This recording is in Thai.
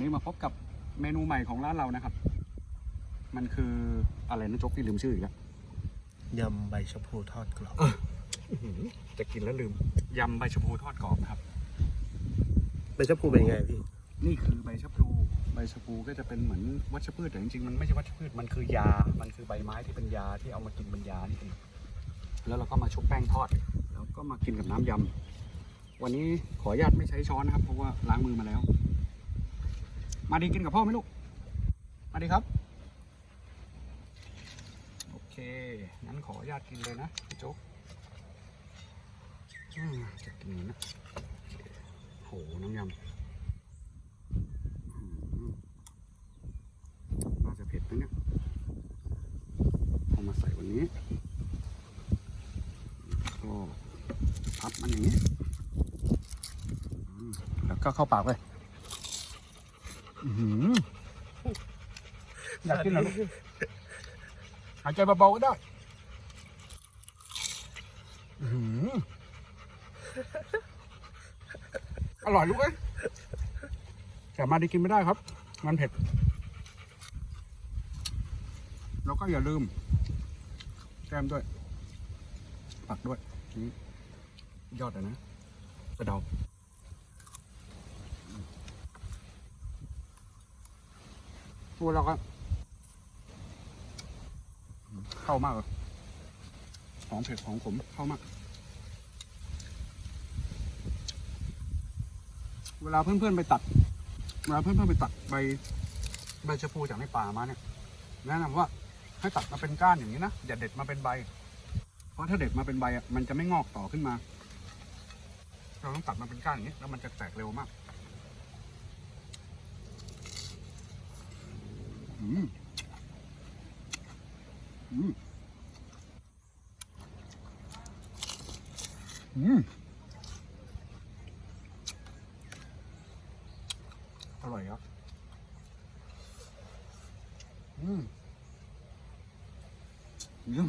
วันนี้มาพบกับเมนูใหม่ของร้านเรานะครับ มันคืออะไรนะโจ๊กพี่ลืมชื่ออีกแล้วยำใบชะพูทอดกรอบจะกินแล้วลืมยำใบชะพูทอดกรอบนะครับ ใบชะพูเป็นยังไงพี่ นี่คือใบชะพลูใบชะพลูก็จะเป็นเหมือนวัชพืชแต่จริงๆมันไม่ใช่วัชพืชมันคือยา มันคือใบไม้ที่เป็นยาที่เอามากินเป็นยานี่เองแล้วเราก็มาชุบแป้งทอด แล้วก็มากินกับน้ำยำวันนี้ขออนุญาตไม่ใช้ช้อนนะครับ เพราะว่าล้างมือมาแล้ว มาดีกินกับพ่อไหมลูก มาดีครับ โอเค งั้นขออนุญาตกินเลยนะพี่โจ๊กจะกินนะโห น้ำยำน่าจะเผ็ดนะเนี่ยเอามาใส่วันนี้ ก็พับมันอย่างนี้ แล้วก็เข้าปากเลย อยากกินเหรอลูกหายใจเบาๆก็ได้อร่อยลูกเอ้ยแต่มาดีกินไม่ได้ครับ มันเผ็ด แล้วก็อย่าลืม แก้มด้วยปักด้วย ยอดอะนะกระเดา พูดแล้วก็เข้ามากเลยของเผ็ดของขมเข้ามาก เวลาเพื่อนๆไปตัด เวลาเพื่อนๆไปตัดใบใบชะพูจากในป่ามาเนี่ยแนะนำว่าให้ตัดมาเป็นก้านอย่างนี้นะอย่าเด็ดมาเป็นใบ เพราะถ้าเด็ดมาเป็นใบอะมันจะไม่งอกต่อขึ้นมา เราต้องตัดมาเป็นก้านอย่างนี้ แล้วมันจะแตกเร็วมาก อืมอืมอืมอร่อยครับ อืมเยี่ยม